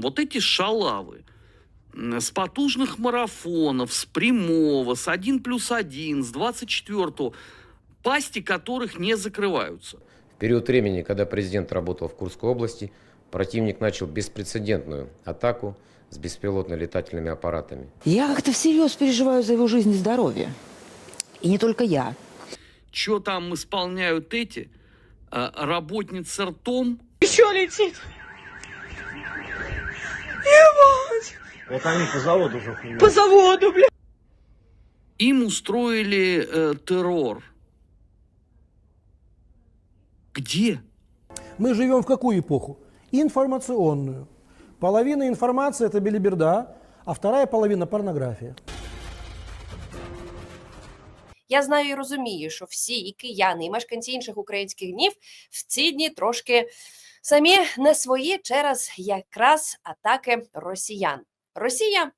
Вот эти шалавы с потужных марафонов, с прямого, с 1 плюс 1, с 24 пасти которых не закрываются. В период времени, когда президент работал в Курской области, противник начал беспрецедентную атаку с беспилотно-летательными аппаратами. Я как-то всерьез переживаю за его жизнь и здоровье. И не только я. Что там исполняют эти? А, Работницы ртом Еще летит. Вот они по заводу уже хуйня. По заводу, бля. Им устроили э, террор. Где? Мы живем в какую эпоху? Информационную. Половина информации – это белиберда, а вторая половина – порнография. Я знаю і розумію, що всі і кияни, і мешканці інших українських днів в ці дні трошки самі не свої через якраз атаки росіян. Росія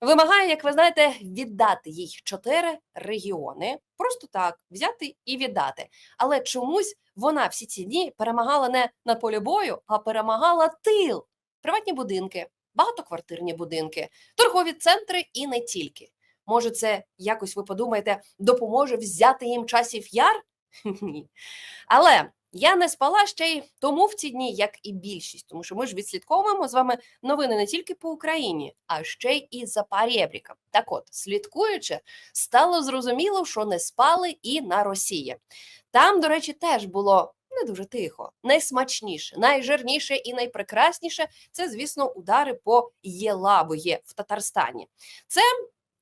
вимагає, як ви знаєте, віддати їй чотири регіони, просто так взяти і віддати. Але чомусь вона всі ці дні перемагала не на полі бою, а перемагала тил, приватні будинки, багатоквартирні будинки, торгові центри і не тільки. Може, це якось ви подумаєте, допоможе взяти їм часів яр? Ні. Але я не спала ще й тому в ці дні, як і більшість, тому що ми ж відслідковуємо з вами новини не тільки по Україні, а ще й і за перебріком. Так от, слідкуючи, стало зрозуміло, що не спали і на Росії. Там, до речі, теж було не дуже тихо, найсмачніше, найжирніше і найпрекрасніше це, звісно, удари по Єлабує в Татарстані. Це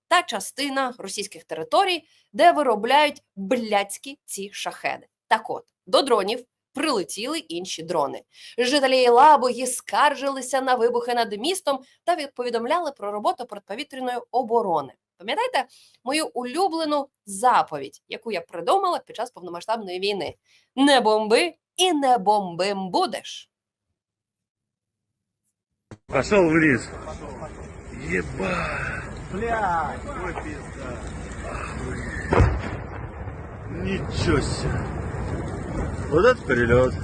та частина російських територій, де виробляють блядські ці шахеди. Так от, до дронів прилетіли інші дрони. Жителі Єлабуги скаржилися на вибухи над містом та від- повідомляли про роботу протиповітряної оборони. Пам'ятаєте мою улюблену заповідь, яку я придумала під час повномасштабної війни: не бомби і не бомбим будеш. Пошел в лес. Ебать. Бля. Ничего себе. Вот это перелет.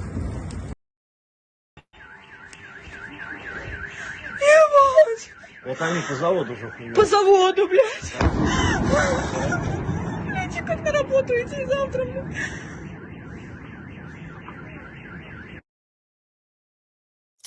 Вот они по заводу уже хуйня. По заводу, блядь. Блядь, как на работу идти завтра, блядь.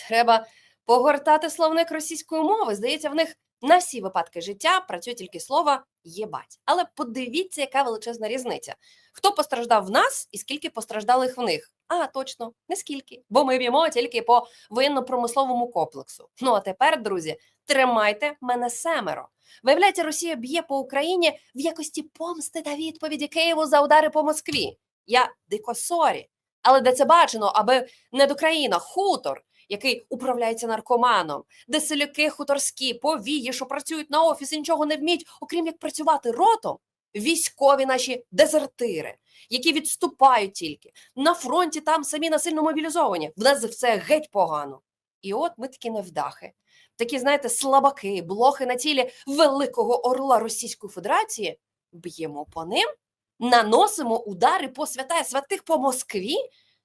Треба погортати словник російської мови. Здається, в них на всі випадки життя працює тільки слово єбать. Але подивіться, яка величезна різниця. Хто постраждав в нас і скільки постраждалих в них? А, точно, не скільки, бо ми б'ємо тільки по воєнно-промисловому комплексу. Ну а тепер, друзі, тримайте мене семеро. Виявляється, Росія б'є по Україні в якості помсти та відповіді Києву за удари по Москві. Я дико сорі. Але де це бачено, аби не до країна, хутор, який управляється наркоманом, де селяки хуторські, повії, що працюють на офіс і нічого не вміють, окрім як працювати ротом, військові наші дезертири, які відступають тільки на фронті, там самі насильно мобілізовані. В нас все геть погано. І от ми такі невдахи, такі, знаєте, слабаки, блохи на тілі великого орла Російської Федерації. Б'ємо по ним, наносимо удари по святая святих по Москві.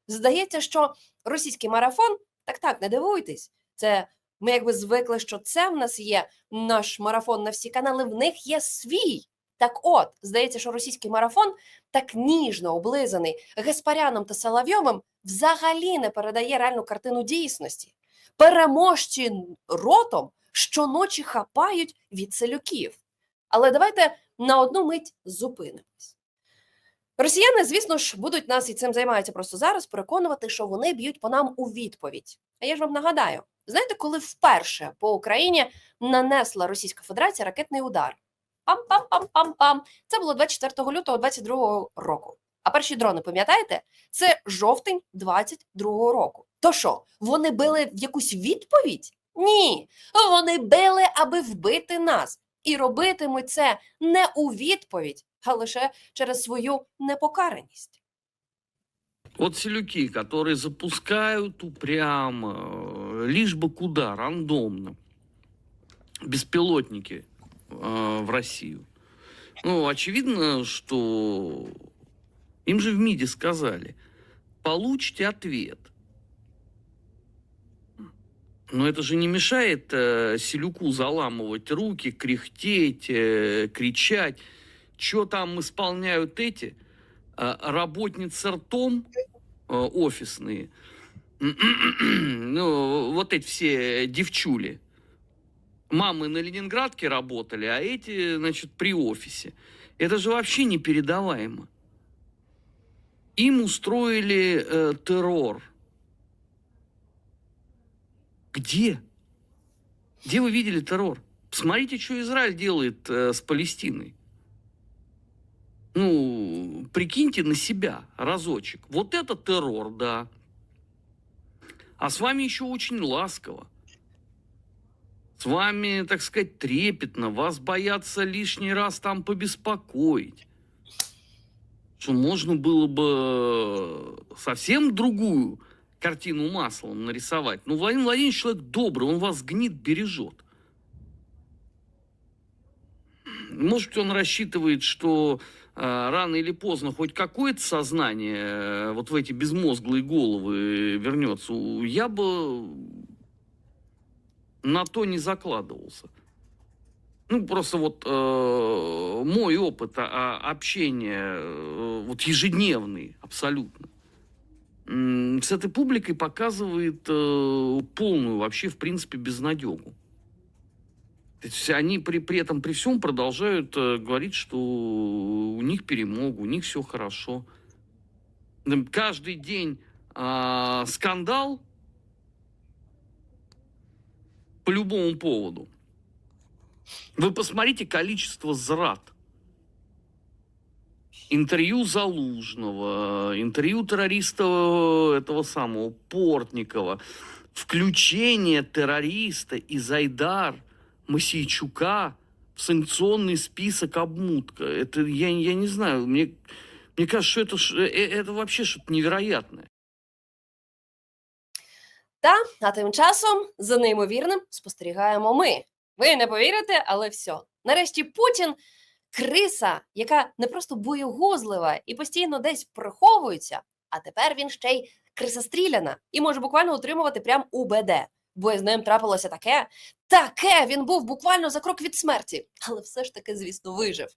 Здається, що російський марафон так, так, не дивуйтесь. Це ми якби звикли, що це в нас є наш марафон на всі канали, в них є свій. Так от, здається, що російський марафон так ніжно облизаний Геспаряном та Соловйовим взагалі не передає реальну картину дійсності. Переможці ротом щоночі хапають від селюків. Але давайте на одну мить зупинимось. Росіяни, звісно ж, будуть нас і цим займаються просто зараз, переконувати, що вони б'ють по нам у відповідь. А я ж вам нагадаю: знаєте, коли вперше по Україні нанесла Російська Федерація ракетний удар? Пам-пам-пам-пам-пам. Це було 24 лютого 22 року. А перші дрони, пам'ятаєте? Це жовтень 22 року. То що, вони били в якусь відповідь? Ні, вони били, аби вбити нас І робитимуть це не у відповідь, а лише через свою непокараність. Вот селюки, которые запускают упрямо, э, лишь бы куда, рандомно, беспилотники э, в Россию. Ну, очевидно, что им же в МИДе сказали, получите ответ. Но это же не мешает э, Селюку заламывать руки, кряхтеть, э, кричать. Что там исполняют эти э, работницы ртом э, офисные? ну, вот эти все девчули. Мамы на Ленинградке работали, а эти, значит, при офисе. Это же вообще непередаваемо. Им устроили э, террор. Где? Где вы видели террор? Посмотрите, что Израиль делает э, с Палестиной. Ну, прикиньте на себя разочек. Вот это террор, да. А с вами еще очень ласково. С вами, так сказать, трепетно. Вас боятся лишний раз там побеспокоить. Что можно было бы совсем другую картину маслом нарисовать. Ну, Владимир Владимирович человек добрый, он вас гнит, бережет. Может быть, он рассчитывает, что э, рано или поздно хоть какое-то сознание э, вот в эти безмозглые головы вернется. Я бы на то не закладывался. Ну, просто вот э, мой опыт а- общения, э, вот ежедневный абсолютно, с этой публикой показывает э, полную вообще, в принципе, безнадегу. То есть они при, при этом, при всем продолжают э, говорить, что у них перемога, у них все хорошо. Каждый день а, скандал по любому поводу. Вы посмотрите количество зрад. Интервью Залужного, интервью террориста э, этого самого Портникова, включение террориста из Айдар Масейчука в санкционный список обмутка. Это я, я не знаю, мне, мне кажется, что это, ш- э, это вообще что-то невероятное. Та, а тим часом за неймовірним спостерігаємо ми. Ви не повірите, але все. Нарешті Путін криса, яка не просто боєгузлива і постійно десь приховується, а тепер він ще й крисостріляна і може буквально утримувати прям УБД. Бо з ним трапилося таке. Таке він був буквально за крок від смерті, але все ж таки, звісно, вижив.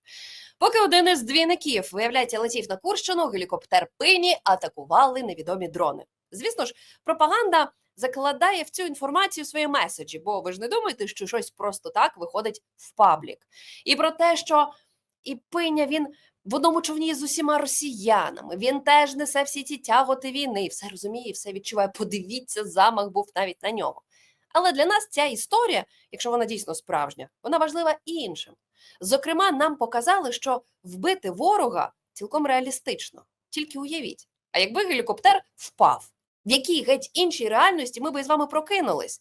Поки один із двійників, виявляється, летів на Курщину, гелікоптер пині атакували невідомі дрони. Звісно ж, пропаганда закладає в цю інформацію свої меседжі, бо ви ж не думаєте, що щось просто так виходить в паблік. І про те, що і пиня він в одному човні з усіма росіянами, він теж несе всі ці тяготи війни, і все розуміє, і все відчуває. Подивіться, замах був навіть на нього. Але для нас ця історія, якщо вона дійсно справжня, вона важлива іншим. Зокрема, нам показали, що вбити ворога цілком реалістично. Тільки уявіть, а якби гелікоптер впав, в якій геть іншій реальності ми би з вами прокинулись.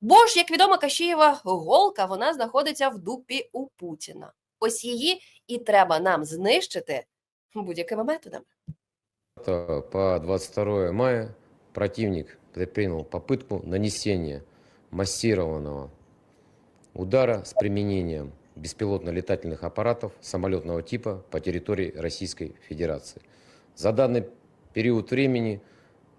Бо ж, як відомо, Кашієва голка вона знаходиться в дупі у Путіна. Ось її і треба нам знищити будь-якими методами. Это По 22 мая противник предпринял попытку нанесения массированного удара с применением беспилотно-летательных аппаратов самолетного типа по территории Российской Федерации. За данный период времени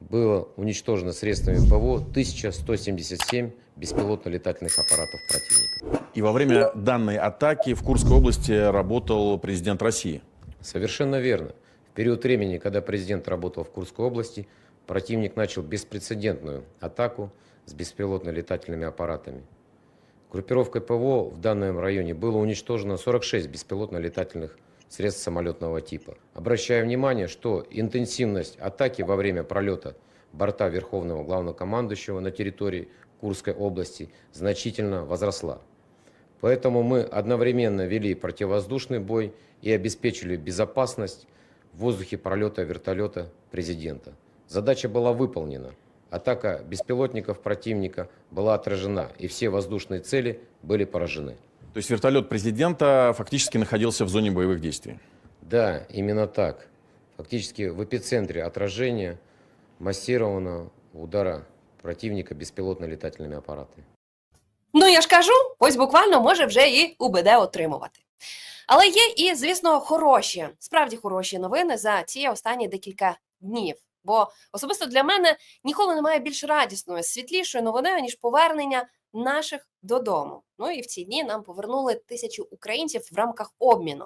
было уничтожено средствами ПВО 1177 беспилотно-летательных аппаратов противника. И во время данной атаки в Курской области работал президент России. Совершенно верно. В период времени, когда президент работал в Курской области, противник начал беспрецедентную атаку с беспилотно-летательными аппаратами. Группировкой ПВО в данном районе было уничтожено 46 беспилотно-летательных средств самолетного типа. Обращаю внимание, что интенсивность атаки во время пролета борта Верховного Главнокомандующего на территории Курской области значительно возросла. Поэтому мы одновременно вели противовоздушный бой и обеспечили безопасность в воздухе пролета вертолета президента. Задача была выполнена. Атака беспилотников противника была отражена, и все воздушные цели были поражены. То есть вертолет президента фактически находился в зоне боевых действий. Да, именно так. Фактически в эпицентре отражения массированного удара противника беспилотно-летательными аппаратами. Ну я ж кажу, ось буквально може вже і УБД отримувати. Але є і, звісно, хороші, справді хороші новини за ці останні декілька днів. Бо особисто для мене ніколи немає більш радісної, світлішої новини, ніж повернення наших додому. Ну і в ці дні нам повернули тисячі українців в рамках обміну.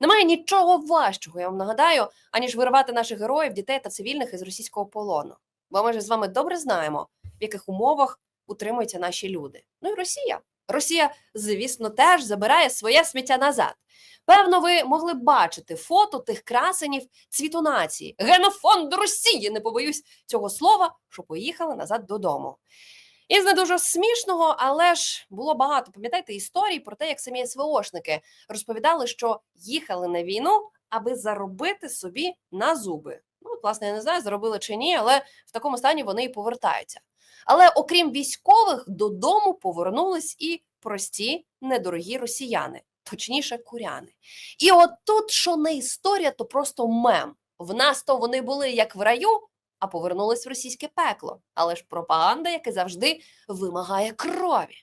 Немає нічого важчого, я вам нагадаю, аніж вирвати наших героїв, дітей та цивільних із російського полону. Бо ми ж з вами добре знаємо, в яких умовах утримуються наші люди. Ну і Росія. Росія, звісно, теж забирає своє сміття назад. Певно, ви могли б бачити фото тих красенів цвіту нації, генофонду Росії, не побоюсь цього слова, що поїхали назад додому. І з не дуже смішного, але ж було багато. Пам'ятаєте історій про те, як самі СВОшники розповідали, що їхали на війну, аби заробити собі на зуби. Власне, я не знаю, заробили чи ні, але в такому стані вони і повертаються. Але окрім військових, додому повернулись і прості недорогі росіяни, точніше, куряни. І от тут, що не історія, то просто мем. В нас то вони були як в раю, а повернулись в російське пекло. Але ж пропаганда, як і завжди, вимагає крові.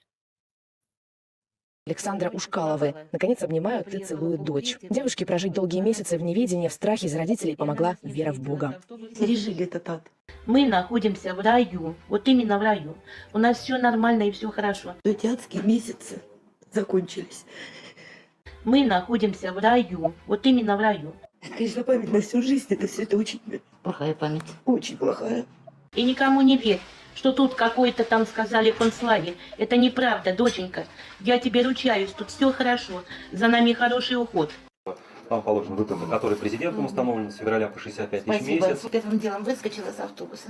Александра Ушкаловой. Наконец обнимают и целуют дочь. Девушке прожить долгие месяцы в неведении, в страхе за родителей помогла вера в Бога. Пережили этот ад. Мы находимся в раю, вот именно в раю. У нас все нормально и все хорошо. Эти адские месяцы закончились. Мы находимся в раю, вот именно в раю. Это, конечно, память на всю жизнь. Это все это очень, Плохая память. очень плохая. И никому не верь, что тут какой-то там сказали концлагерь. Это неправда, доченька. Я тебе ручаюсь, тут все хорошо. За нами хороший уход. Вам положен выплаты, который президентом установлен с февраля по 65 тысяч в Спасибо. месяц. Первым делом выскочила с автобуса.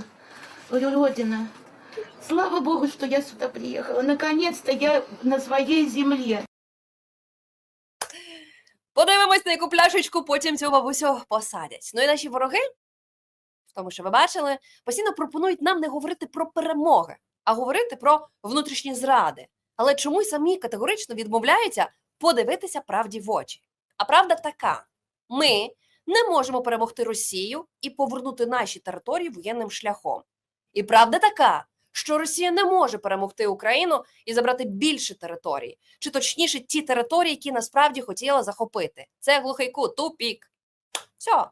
Говорю, Родина, слава Богу, что я сюда приехала. Наконец-то я на своей земле. Подивимось на яку пляшечку, потім цю бабусю посадять. Ну і наші вороги, в тому, що ви бачили, постійно пропонують нам не говорити про перемоги, а говорити про внутрішні зради. Але чомусь самі категорично відмовляються подивитися правді в очі. А правда така: ми не можемо перемогти Росію і повернути наші території воєнним шляхом. І правда така, що Росія не може перемогти Україну і забрати більше територій, чи точніше ті території, які насправді хотіла захопити. Це глухий кут, тупік. Все.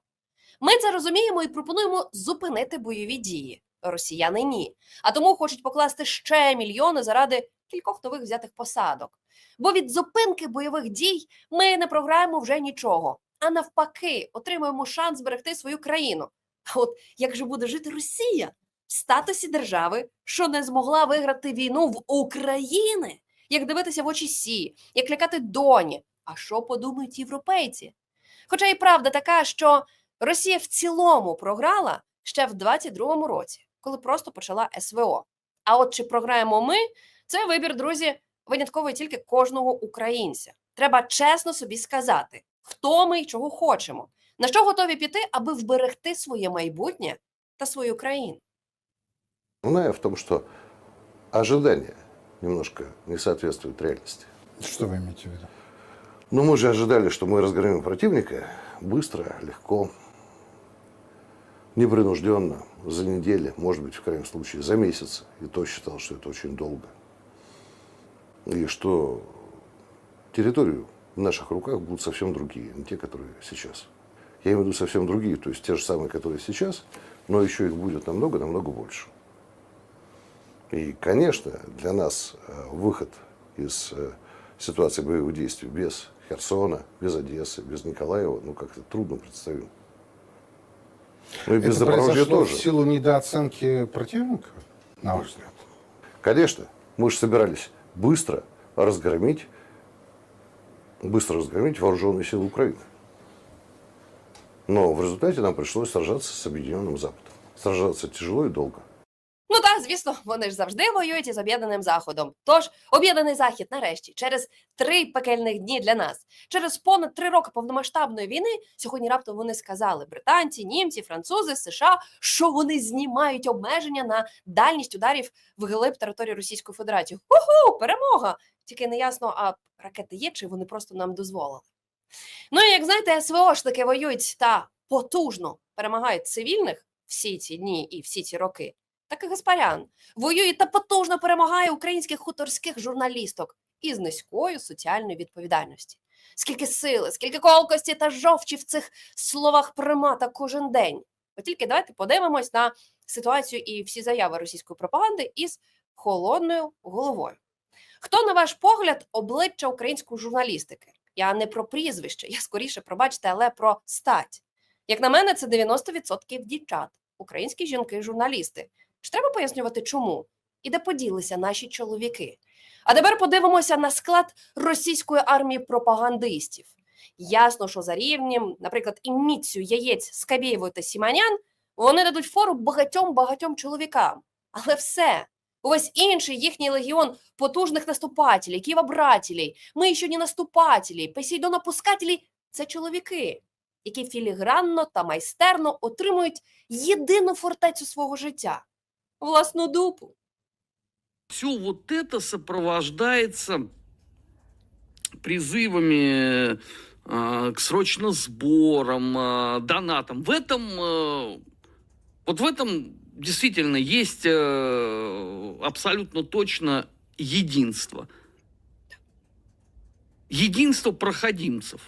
Ми це розуміємо і пропонуємо зупинити бойові дії. Росіяни ні. А тому хочуть покласти ще мільйони заради кількох нових взятих посадок. Бо від зупинки бойових дій ми не програємо вже нічого, а навпаки, отримуємо шанс зберегти свою країну. А от як же буде жити Росія в статусі держави, що не змогла виграти війну в Україні? Як дивитися в очі сі, як лякати доні? А що подумають європейці? Хоча і правда така, що Росія в цілому програла ще в 22-му році, коли просто почала СВО. А от чи програємо ми, це вибір, друзі, винятково тільки кожного українця. Треба чесно собі сказати, хто ми і чого хочемо, на що готові піти, аби вберегти своє майбутнє та свою країну. Основная в том, что ожидания немножко не соответствуют реальности. Что вы имеете в виду? Но мы же ожидали, что мы разгромим противника быстро, легко, непринужденно, за неделю, может быть, в крайнем случае, за месяц. И то считал, что это очень долго. И что территорию в наших руках будут совсем другие, не те, которые сейчас. Я имею в виду совсем другие, то есть те же самые, которые сейчас, но еще их будет намного-намного больше. И, конечно, для нас э, выход из э, ситуации боевых действий без Херсона, без Одессы, без Николаева, ну, как-то трудно представим. Ну и без Это произошло тоже. в силу недооценки противника, на ваш взгляд? Конечно, мы же собирались быстро разгромить, быстро разгромить вооруженные силы Украины. Но в результате нам пришлось сражаться с Объединенным Западом. Сражаться тяжело и долго. Ну так, звісно, вони ж завжди воюють із об'єднаним заходом. Тож об'єднаний захід, нарешті, через три пекельних дні для нас, через понад три роки повномасштабної війни, сьогодні раптом вони сказали британці, німці, французи, США, що вони знімають обмеження на дальність ударів вглиб території Російської Федерації. Уху, перемога! Тільки не ясно, а ракети є, чи вони просто нам дозволили. Ну і як знаєте, СВОшники воюють та потужно перемагають цивільних всі ці дні і всі ці роки. Так і Гаспарян воює та потужно перемагає українських хуторських журналісток із низькою соціальною відповідальності. Скільки сили, скільки колкості та жовчі в цих словах примата кожен день. От тільки давайте подивимось на ситуацію і всі заяви російської пропаганди із холодною головою. Хто, на ваш погляд, обличчя української журналістики? Я не про прізвище, я скоріше, пробачте, але про стать. Як на мене, це 90% дівчат, українські жінки-журналісти. Чи треба пояснювати, чому? І де поділися наші чоловіки? А тепер подивимося на склад російської армії пропагандистів. Ясно, що за рівнем, наприклад, і міцю яєць Скабєєвої та Сіманян, вони дадуть фору багатьом багатьом чоловікам. Але все, увесь інший їхній легіон потужних наступателей, ківобрателей, ми ще не наступателей, посейдонопускателей – це чоловіки, які філігранно та майстерно отримують єдину фортецю свого життя – власну дупу. Все вот это сопровождается призывами э, к срочно сборам, э, донатам. В этом, э, вот в этом действительно есть абсолютно точно единство. Единство проходимцев.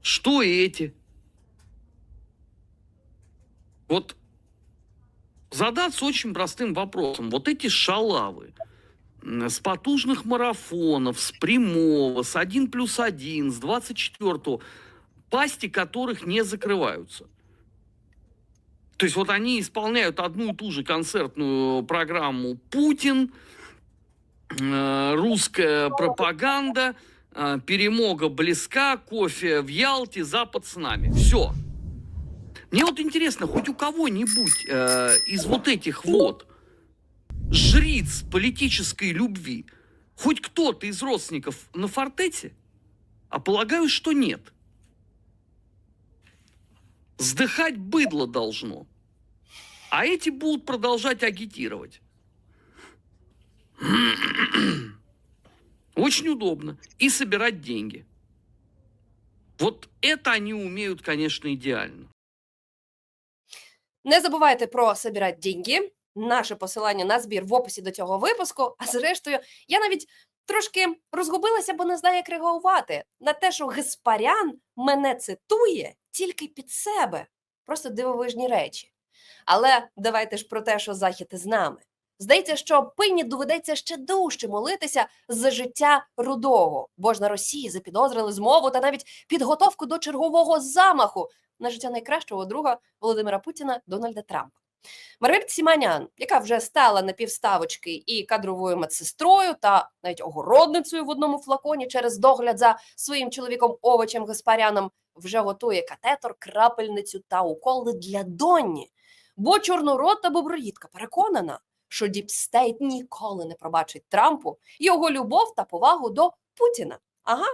Что эти? Вот задаться очень простым вопросом. Вот эти шалавы с потужных марафонов, с прямого, с 1 плюс 1, с 24 пасти которых не закрываются. То есть вот они исполняют одну и ту же концертную программу «Путин», э, «Русская пропаганда», э, «Перемога близка», «Кофе в Ялте», «Запад с нами». Все. Мне вот интересно, хоть у кого-нибудь э, из вот этих вот жриц политической любви, хоть кто-то из родственников на фортете? А полагаю, что нет. Сдыхать быдло должно. А эти будут продолжать агитировать. Очень удобно. И собирать деньги. Вот это они умеют, конечно, идеально. Не забувайте про «Собирать деньги. Наше посилання на збір в описі до цього випуску. А зрештою, я навіть трошки розгубилася, бо не знаю, як реагувати на те, що Геспарян мене цитує тільки під себе. Просто дивовижні речі. Але давайте ж про те, що Захід із нами. Здається, що пині доведеться ще дужче молитися за життя рудого, бо ж на Росії запідозрили змову та навіть підготовку до чергового замаху на життя найкращого друга Володимира Путіна Дональда Трампа. Маргарита Сіманян, яка вже стала на півставочки і кадровою медсестрою, та навіть огородницею в одному флаконі через догляд за своїм чоловіком овочем Гаспаряном, вже готує катетор, крапельницю та уколи для Донні. Бо чорнорота боброїдка переконана, що Діпстейт ніколи не пробачить Трампу його любов та повагу до Путіна. Ага,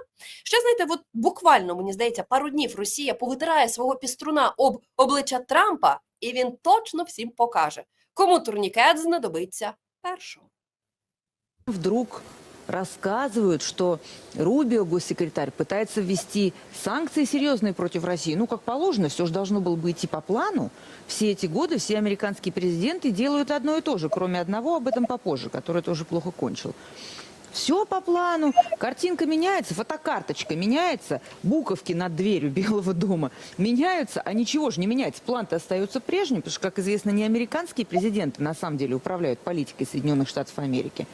ще знаєте, от буквально мені здається, пару днів Росія повитирає свого піструна об обличчя Трампа, і він точно всім покаже, кому турнікет знадобиться першого. Вдруг рассказывают, что Рубио, госсекретарь, пытается ввести санкции серьезные против России. Ну, как положено, все же должно было бы идти по плану. Все эти годы все американские президенты делают одно и то же, кроме одного, об этом попозже, который тоже плохо кончил. Все по плану. Картинка меняется, фотокарточка меняется, буковки над дверью Белого дома меняются, а ничего же не меняется. План-то остается прежним, потому что, как известно, не американские президенты на самом деле управляют политикой Соединенных Штатов Америки.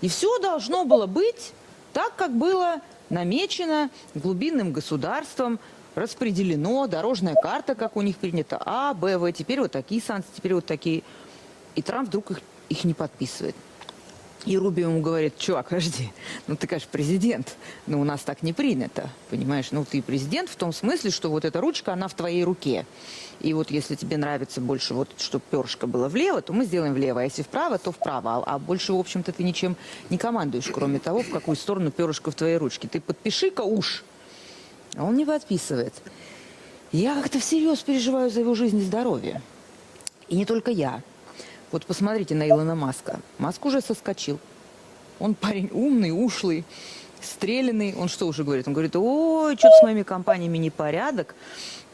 И все должно было быть так, как было намечено глубинным государством, распределено, дорожная карта, как у них принято, А, Б, В, теперь вот такие санкции, теперь вот такие. И Трамп вдруг их, их не подписывает. И Рубио ему говорит, чувак, подожди, ну ты, конечно, президент, но у нас так не принято, понимаешь? Ну ты президент в том смысле, что вот эта ручка, она в твоей руке. И вот если тебе нравится больше, вот, чтобы перышко было влево, то мы сделаем влево, а если вправо, то вправо. А, а больше, в общем-то, ты ничем не командуешь, кроме того, в какую сторону перышко в твоей ручке. Ты подпиши-ка уж. А он не подписывает. Я как-то всерьез переживаю за его жизнь и здоровье. И не только я. Вот посмотрите на Илона Маска. Маск уже соскочил. Он парень умный, ушлый, стрелянный. Он что уже говорит? Он говорит, ой, что-то с моими компаниями непорядок.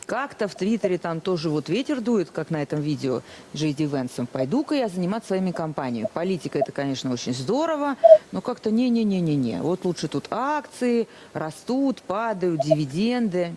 Как-то в Твиттере там тоже вот ветер дует, как на этом видео Джей Ди Венсом. Пойду-ка я заниматься своими компаниями. Политика это, конечно, очень здорово, но как-то не-не-не-не-не. Вот лучше тут акции растут, падают, дивиденды.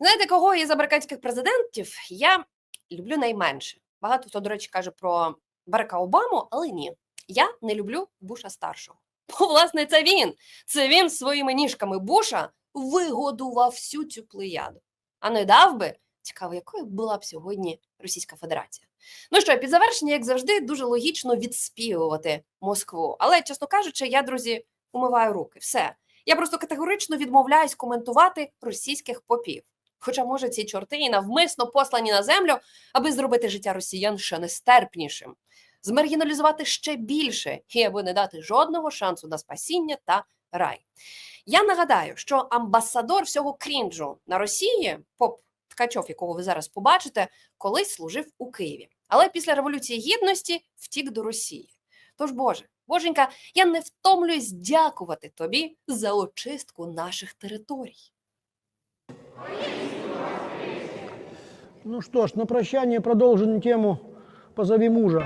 Знаєте, кого із американських президентів я люблю найменше? Багато хто, до речі, каже про Барака Обаму, але ні. Я не люблю Буша старшого. Бо, власне, це він. Це він своїми ніжками Буша вигодував всю цю плеяду. А не дав би. Цікаво, якою була б сьогодні Російська Федерація. Ну що, під завершення, як завжди, дуже логічно відспівувати Москву. Але, чесно кажучи, я, друзі, умиваю руки. Все. Я просто категорично відмовляюсь коментувати російських попів. Хоча, може, ці чорти і навмисно послані на землю, аби зробити життя росіян ще нестерпнішим, змаргіналізувати ще більше і аби не дати жодного шансу на спасіння та рай. Я нагадаю, що амбасадор всього крінжу на Росії, поп Ткачов, якого ви зараз побачите, колись служив у Києві. Але після Революції Гідності втік до Росії. Тож, Боже, Боженька, я не втомлююсь дякувати тобі за очистку наших територій. Ну что ж, на прощание продолжим тему «Позови мужа».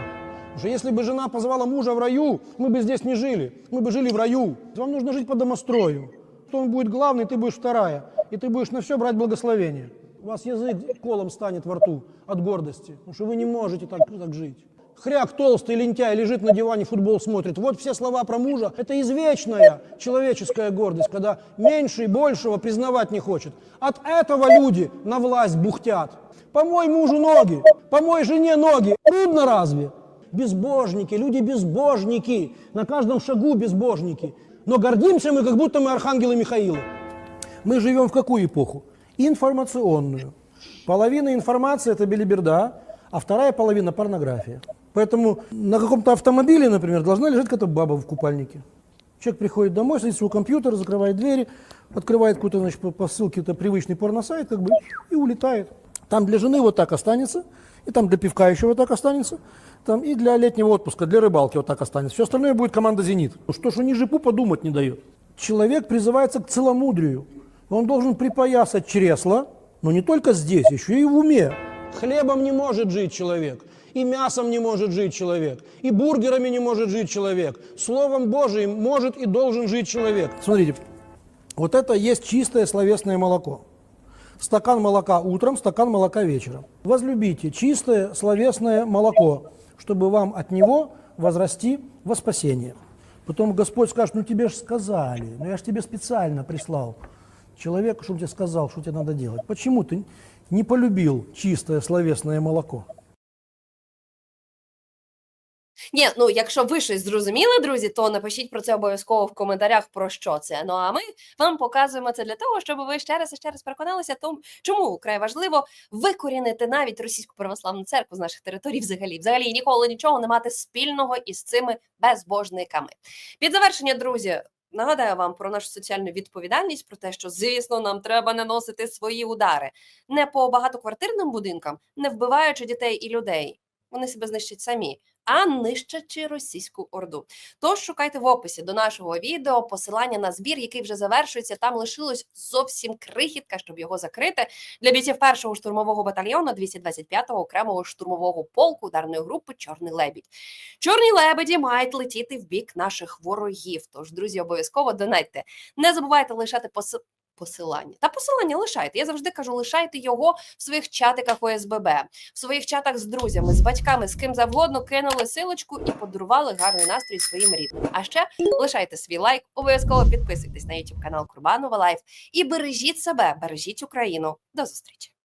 Что если бы жена позвала мужа в раю, мы бы здесь не жили. Мы бы жили в раю. Вам нужно жить по домострою. То он будет главный, ты будешь вторая. И ты будешь на все брать благословение. У вас язык колом станет во рту от гордости. Потому что вы не можете так, так жить. Хряк толстый, лентяй, лежит на диване, футбол смотрит. Вот все слова про мужа. Это извечная человеческая гордость, когда меньший большего признавать не хочет. От этого люди на власть бухтят. Помой мужу ноги, помой жене ноги. Трудно разве? Безбожники, люди безбожники. На каждом шагу безбожники. Но гордимся мы, как будто мы архангелы Михаила. Мы живем в какую эпоху? Информационную. Половина информации – это белиберда, а вторая половина – порнография. Поэтому на каком-то автомобиле, например, должна лежать какая-то баба в купальнике. Человек приходит домой, садится у компьютера, закрывает двери, открывает какой-то, значит, по, ссылке это привычный порносайт, как бы, и улетает. Там для жены вот так останется, и там для пивка еще вот так останется, там и для летнего отпуска, для рыбалки вот так останется. Все остальное будет команда «Зенит». Что ж, ниже пупа думать не дает. Человек призывается к целомудрию. Он должен припоясать чресло, но не только здесь, еще и в уме. Хлебом не может жить человек, и мясом не может жить человек, и бургерами не может жить человек. Словом Божиим может и должен жить человек. Смотрите, вот это есть чистое словесное молоко. Стакан молока утром, стакан молока вечером. Возлюбите чистое словесное молоко, чтобы вам от него возрасти во спасение. Потом Господь скажет, ну тебе же сказали, ну я же тебе специально прислал человека, чтобы тебе сказал, что тебе надо делать. Почему ты не полюбил чистое словесное молоко? Ні, ну якщо ви щось зрозуміли, друзі, то напишіть про це обов'язково в коментарях про що це. Ну а ми вам показуємо це для того, щоб ви ще раз і ще раз переконалися, тому чому вкрай важливо викорінити навіть російську православну церкву з наших територій, взагалі, взагалі ніколи нічого не мати спільного із цими безбожниками. Під завершення, друзі. Нагадаю вам про нашу соціальну відповідальність, про те, що звісно нам треба наносити свої удари не по багатоквартирним будинкам, не вбиваючи дітей і людей. Вони себе знищать самі, а нищачи російську орду. Тож шукайте в описі до нашого відео посилання на збір, який вже завершується. Там лишилось зовсім крихітка, щоб його закрити для бійців першого штурмового батальйону 225-го окремого штурмового полку ударної групи Чорний лебідь. Чорні лебеді мають летіти в бік наших ворогів. Тож, друзі, обов'язково донайте. Не забувайте лишати поси- посилання. Та посилання лишайте. Я завжди кажу, лишайте його в своїх чатиках ОСББ, в своїх чатах з друзями, з батьками, з ким завгодно кинули силочку і подарували гарний настрій своїм рідним. А ще лишайте свій лайк, обов'язково підписуйтесь на YouTube канал Курбанова Лайф і бережіть себе, бережіть Україну. До зустрічі!